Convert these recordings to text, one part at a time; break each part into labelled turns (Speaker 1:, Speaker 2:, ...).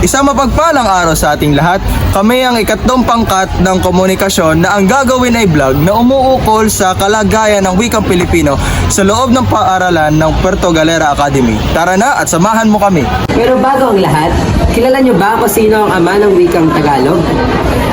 Speaker 1: Isang mapagpalang araw sa ating lahat, kami ang ikatlong pangkat ng komunikasyon na ang gagawin ay vlog na umuukol sa kalagayan ng wikang Pilipino sa loob ng paaralan ng Puerto Galera Academy. Tara na at samahan mo kami.
Speaker 2: Pero bago ang lahat, kilala niyo ba kung sino ang ama ng wikang Tagalog?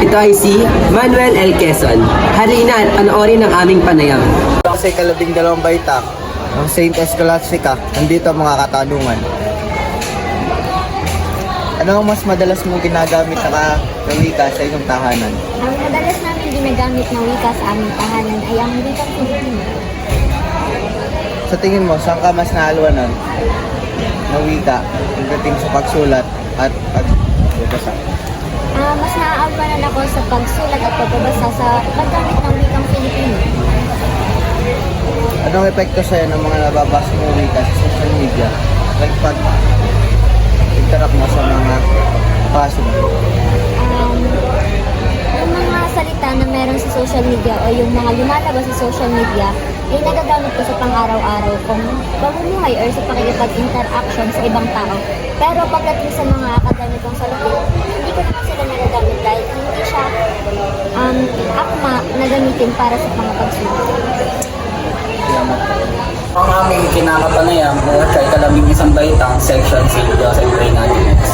Speaker 2: Ito ay si Manuel L. Quezon. Halina at panoorin ang aming panayam.
Speaker 1: Sa ikalabing dalawang baita ng St. Escolastica, nandito ang mga katanungan. Ano ang mas madalas mong ginagamit na wika sa iyong tahanan?
Speaker 3: Ang madalas namin ginagamit na wika sa aming tahanan ay ang wikang Pilipino.
Speaker 1: Sa tingin mo, saan ka mas nahalwanan na wika pagdating sa pagsulat at pagbabasa?
Speaker 3: Ah, mas naaalpanan ako sa pagsulat at pagbabasa sa paggamit ng wikang Pilipino.
Speaker 1: Anong epekto sa'yo ng mga nababasa mong wika sa social media? Like pag interact mo sa mga mo.
Speaker 3: Um, yung mga salita na meron sa social media o yung mga lumalabas sa social media ay nagagamit ko sa pang-araw-araw kung pamumuhay or sa pakikipag-interaction sa ibang tao. Pero pagdating sa mga akademikong salita, hindi ko naman sila nagagamit dahil hindi siya um, akma na gamitin para sa pangapagsulat.
Speaker 4: Ang aming kinakapanayam o kay kalabing isang baitang section si Joseph Reynolds.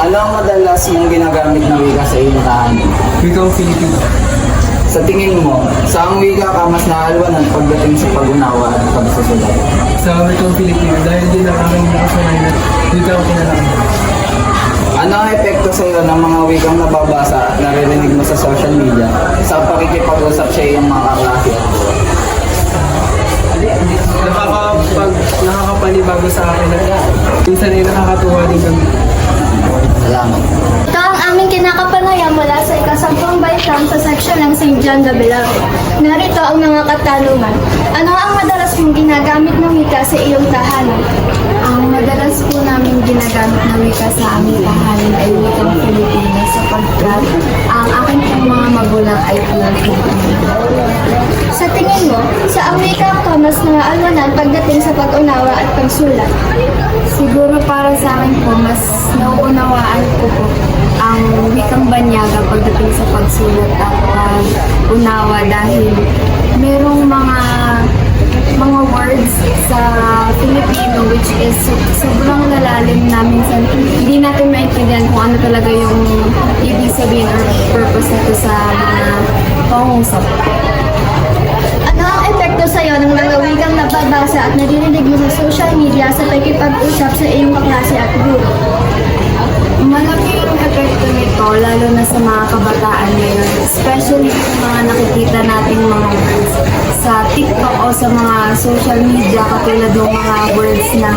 Speaker 4: Ano ang madalas mong ginagamit na wika sa iyong tahanan?
Speaker 5: Wikang Filipino.
Speaker 4: Sa tingin mo, saang wika ka mas nahalwanan pagdating sa pag-unawa at pagsusulat?
Speaker 5: Sa wikang Filipino dahil din ang aking nakasanayan dito ako kinalaman.
Speaker 4: Ano ang epekto sa iyo ng mga wikang nababasa at naririnig mo sa social media sa pakikipag-usap sa iyong mga kaklase?
Speaker 5: Nakakapag, nakakapanibago sa akin at minsan ay nakakatuwa din kami.
Speaker 4: Salamat.
Speaker 6: Ito ang aming kinakapanayam mula sa ikasampung baitang sa seksyon ng St. John de Belardo. Narito ang mga katanungan. Ano ang madalas mong ginagamit ng wika sa iyong tahanan?
Speaker 7: Ang madalas na wika sa aming tahanan ay wikang Filipino sapagkat ang aking pong mga magulang ay Filipino.
Speaker 6: Sa tingin mo, sa ang wika ka mas naaalwanan pagdating sa pag-unawa at pagsulat?
Speaker 7: Siguro para sa akin po, mas nauunawaan ko po ang wikang banyaga pagdating sa pagsulat at which is so- sobrang lalalim na minsan hindi natin maintindihan kung ano talaga yung ibig sabihin or purpose nito sa mga pangungusap.
Speaker 6: Ano ang epekto sa iyo ng mga wikang nababasa at naririnig mo sa social media sa pagkipag-usap sa iyong kaklase at guro?
Speaker 7: Malaki yung epekto nito, lalo na sa mga kabataan ngayon. Especially yung mga nakikita nating mga words sa TikTok o sa mga social media, katulad ng mga words na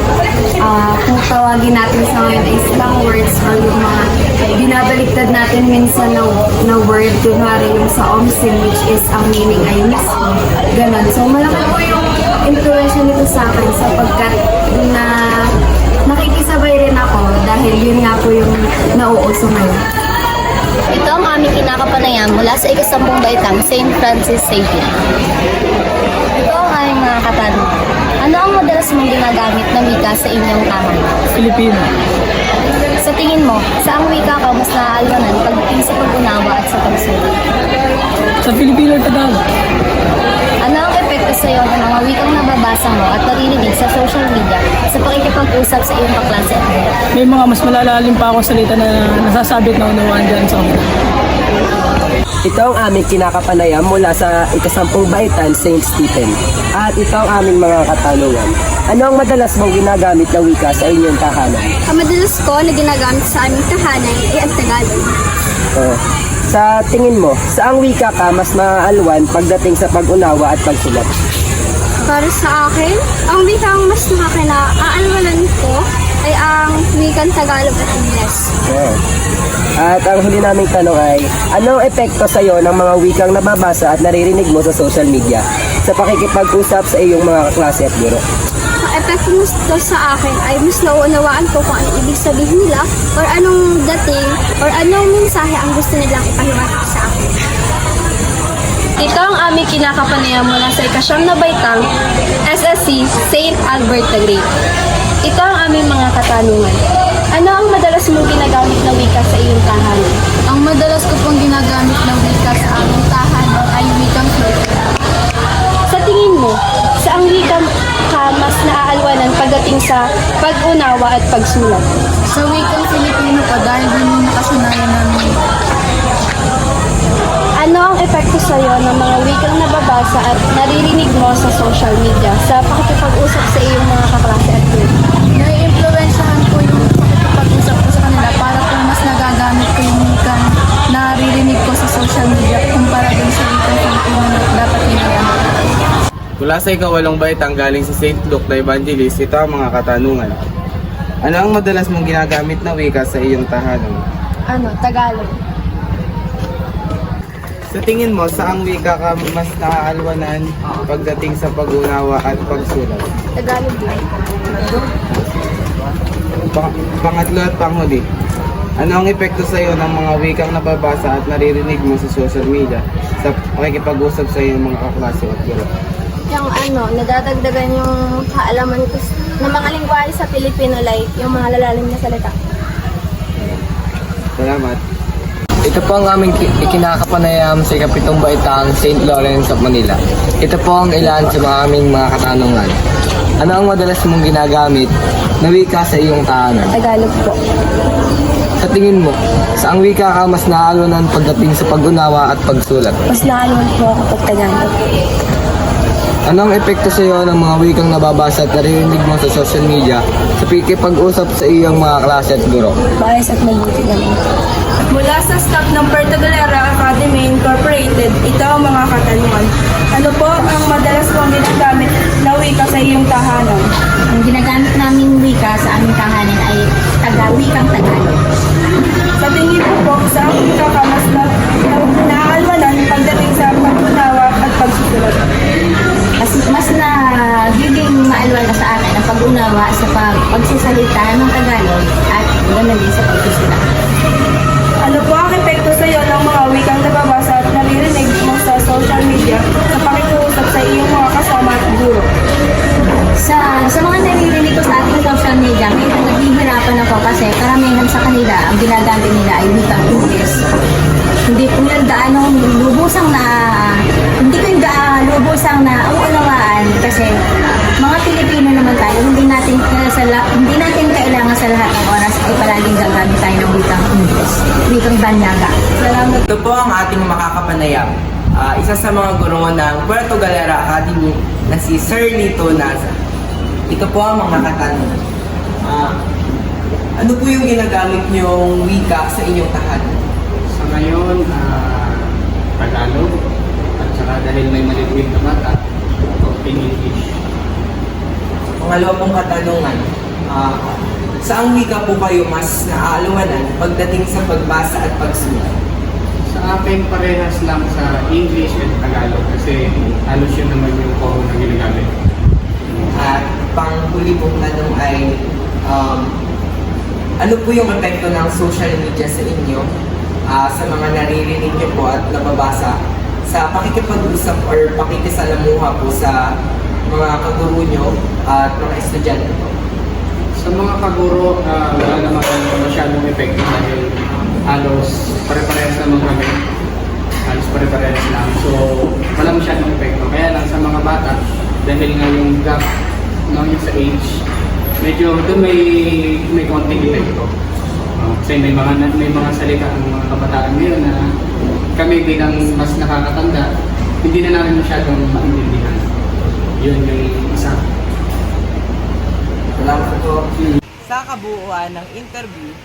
Speaker 7: ah, kung tawagin natin sa ngayon ay slang words or yung mga binabaliktad natin minsan na, na word, kunwari yung sa omsin, which is ang meaning ay mismo. Ganon. So malaki po yung influensya nito sa akin sapagkat na nakikisabay rin ako dahil yun nga po yung nauuso ngayon.
Speaker 3: Ito ang aming kinakapanayam mula sa ikasampung baitang St. Francis Xavier. Ito ang aming mga katanungan. Ano ang madalas mong ginagamit na wika sa inyong tahanan?
Speaker 5: Filipino.
Speaker 3: Sa tingin mo, saang wika ka mas naaalwanan pagdating sa pag-unawa at sa pagsulat?
Speaker 5: Sa Filipino at Tagalog.
Speaker 3: Ano ang epekto sa iyo ng mga wikang nababasa mo at naririnig sa social media sa pakikipag-usap sa iyong kaklase at?
Speaker 5: May mga mas malalalim pa ako salita na nasasabi at naunawaan dyan sa kanila.
Speaker 2: Ito ang aming kinakapanayam mula sa ikasampung baitan St. Stephen. At ito ang aming mga katanungan. Ano ang madalas mong ginagamit na wika sa inyong tahanan?
Speaker 6: Ang madalas ko na ginagamit sa aming tahanan ay ang Tagalog.
Speaker 2: Oh. Sa tingin mo, saang wika ka mas maaalwan pagdating sa pag-unawa at pagsulat?
Speaker 6: Para sa akin, ang wikang mas nakakinaaalwanan ko ay ang wikang Tagalog at Ingles.
Speaker 2: Oh. At ang huli naming tanong ay, anong epekto sa iyo ng mga wikang nababasa at naririnig mo sa social media sa pakikipag-usap sa iyong mga kaklase at guro?
Speaker 6: Ang epekto nito sa akin ay mas nauunawaan ko kung ano ibig sabihin nila or anong dating or anong mensahe ang gusto nilang ipahiwatig sa akin.
Speaker 8: Ito ang aming kinakapanayam mula sa ikasyam na baitang SSC St. Albert the Great. Ito ang aming mga katanungan. Ano ang madalas mong ginagamit na wika sa iyong tahanan?
Speaker 9: Ang madalas ko pong ginagamit na wika sa aming tahanan ay wikang Filipino.
Speaker 8: Sa tingin mo, saang wika ka mas naaalwanan pagdating sa pag-unawa at pagsulat?
Speaker 9: Sa wikang Filipino pa dahil dun yung nakasanayan namin.
Speaker 8: Sa iyo ng mga wikang nababasa at naririnig mo sa social media sa pakikipag-usap sa iyong mga kaklase at group?
Speaker 9: Nai-influensyahan ko yung pag-usap ko sa kanila para po mas nagagamit ko yung wikang naririnig ko sa social media kumpara dun sa wikang Filipino dapat ginagamit.
Speaker 10: Mula sa ikawalong baitang galing sa St. Luke na Evangelist, ito ang mga katanungan. Ano ang madalas mong ginagamit na wika sa iyong tahanan?
Speaker 9: Ano, Tagalog.
Speaker 10: Sa tingin mo, saang wika ka mas naaalwanan pagdating sa pag-unawa at pagsulat?
Speaker 9: Tagalog lang.
Speaker 10: Pa- pangatlo at panghuli, ano ang epekto sa iyo ng mga wikang nababasa at naririnig mo sa social media sa pakikipag-usap sa iyong mga kaklase at guro?
Speaker 9: Yung ano, nadadagdagan yung kaalaman ko s- ng mga lingwahe sa Filipino like yung mga lalalim na salita.
Speaker 10: Salamat.
Speaker 11: Ito po ang aming ki- ikinakapanayam sa ikapitong baitang St. Lawrence of Manila. Ito po ang ilan sa mga aming mga katanungan. Ano ang madalas mong ginagamit na wika sa iyong tahanan?
Speaker 8: Tagalog po.
Speaker 11: Sa tingin mo, saang wika ka mas naaalwanan pagdating sa pag-unawa at pagsulat?
Speaker 8: Mas naaalwan po ako pag Tagalog.
Speaker 11: Ano ang epekto sa iyo ng mga wikang nababasa at naririnig mo sa social media sa pikipag-usap sa iyong mga klase at guro?
Speaker 8: Maayos at mabuti naman.
Speaker 12: Mula sa staff ng Puerto Galera Academy Incorporated, ito ang mga katanungan. Ano po ang madalas mong ginagamit na wika sa iyong tahanan?
Speaker 13: Ang ginagamit naming wika sa aming tahanan ay taga wikang Tagalog.
Speaker 12: Sa tingin mo po, saan wika ka mas na, na, naaalwanan pagdating sa pag-unawa at pagsusulat?
Speaker 13: Mas, mas nagiging maalwan na sa akin ang pag-unawa sa pag, pagsasalita ng Tagalog at ganoon din sa pagsusulat.
Speaker 12: Po ang mga wikang nababasa at naririnig mo sa social media sa pakikiusap sa iyong mga kasama at guro?
Speaker 13: Sa, sa mga naririnig ko sa ating social media, medyo naghihirapan ako kasi karamihan sa kanila, ang ginagamit nila ay wikang English. Hindi ko yung gaanong lubusang na, hindi ko yung gaano lubusang na uunawaan kasi mga Pilipino naman tayo, hindi natin, sa, hindi natin kailangan sa lahat ng ay palaging gagamit tayo ng wikang English, wikang banyaga. Salamat.
Speaker 14: Ito po ang ating makakapanayam. Ah, isa sa mga guro ng Puerto Galera Academy na si Sir Lito Naza. Ito po ang mga katanungan. Ah, ano po yung ginagamit niyong wika sa inyong tahanan?
Speaker 10: Sa ngayon, ah, Tagalog at saka dahil may maliliit na bata, in English.
Speaker 14: Pangalawa pong katanungan. Ah, saang wika po kayo mas naaalwanan pagdating sa pagbasa at pagsulat?
Speaker 10: Sa akin, parehas lang sa English at Tagalog kasi halos yun naman yung common na ginagamit.
Speaker 14: At panghuli pong tanong ay, um, ano po yung epekto ng social media sa inyo, ah, sa mga naririnig niyo po at nababasa sa pakikipag-usap or pakikisalamuha po sa mga kaguro nyo at mga estudyante po?
Speaker 10: Sa mga kaguro, ah, wala naman masyadong epekto dahil halos pare-parehas naman kami. Halos pare-parehas lang. So, wala masyadong epekto. Kaya lang sa mga bata, dahil nga yung gap yung sa age, medyo doon may may konting epekto. Uh, kasi may mga may mga salita ang mga kabataan ngayon na kami bilang mas nakakatanda, hindi na namin masyadong maintindihan. Yun yung isa.
Speaker 14: Salamat.
Speaker 15: Sa kabuuan ng interview,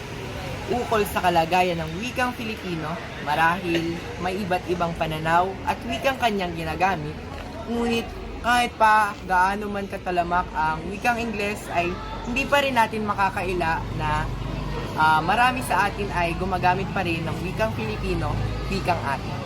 Speaker 15: ukol sa kalagayan ng wikang Filipino, marahil may iba't ibang pananaw at wikang kanyang ginagamit, ngunit kahit pa gaano man katalamak ang wikang Ingles ay hindi pa rin natin makakaila na ah, marami sa atin ay gumagamit pa rin ng wikang Filipino, wikang atin.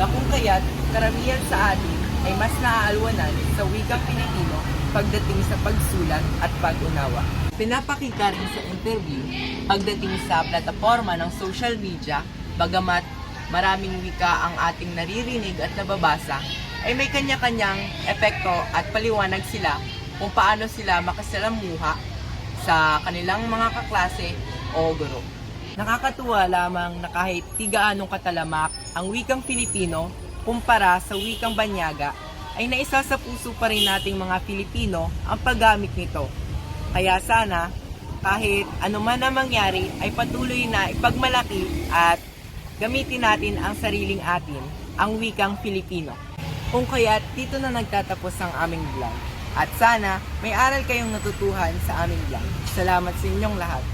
Speaker 15: Na kung kaya't karamihan sa atin ay mas naaalwanan sa wikang Filipino pagdating sa pagsulat at pag-unawa. Pinapakita rin sa interview pagdating sa plataforma ng social media, bagamat maraming wika ang ating naririnig at nababasa, ay may kanya-kanyang epekto at paliwanag sila kung paano sila makasalamuha sa kanilang mga kaklase o guro. Nakakatuwa lamang na kahit di gaanong katalamak ang wikang Filipino kumpara sa wikang Banyaga, ay naisa sa puso pa rin nating mga Filipino ang paggamit nito. Kaya sana, kahit anuman na mangyari, ay patuloy na ipagmalaki at gamitin natin ang sariling atin, ang wikang Filipino. Kung kaya dito na nagtatapos ang aming vlog. At sana may aral kayong natutuhan sa aming vlog. Salamat sa inyong lahat.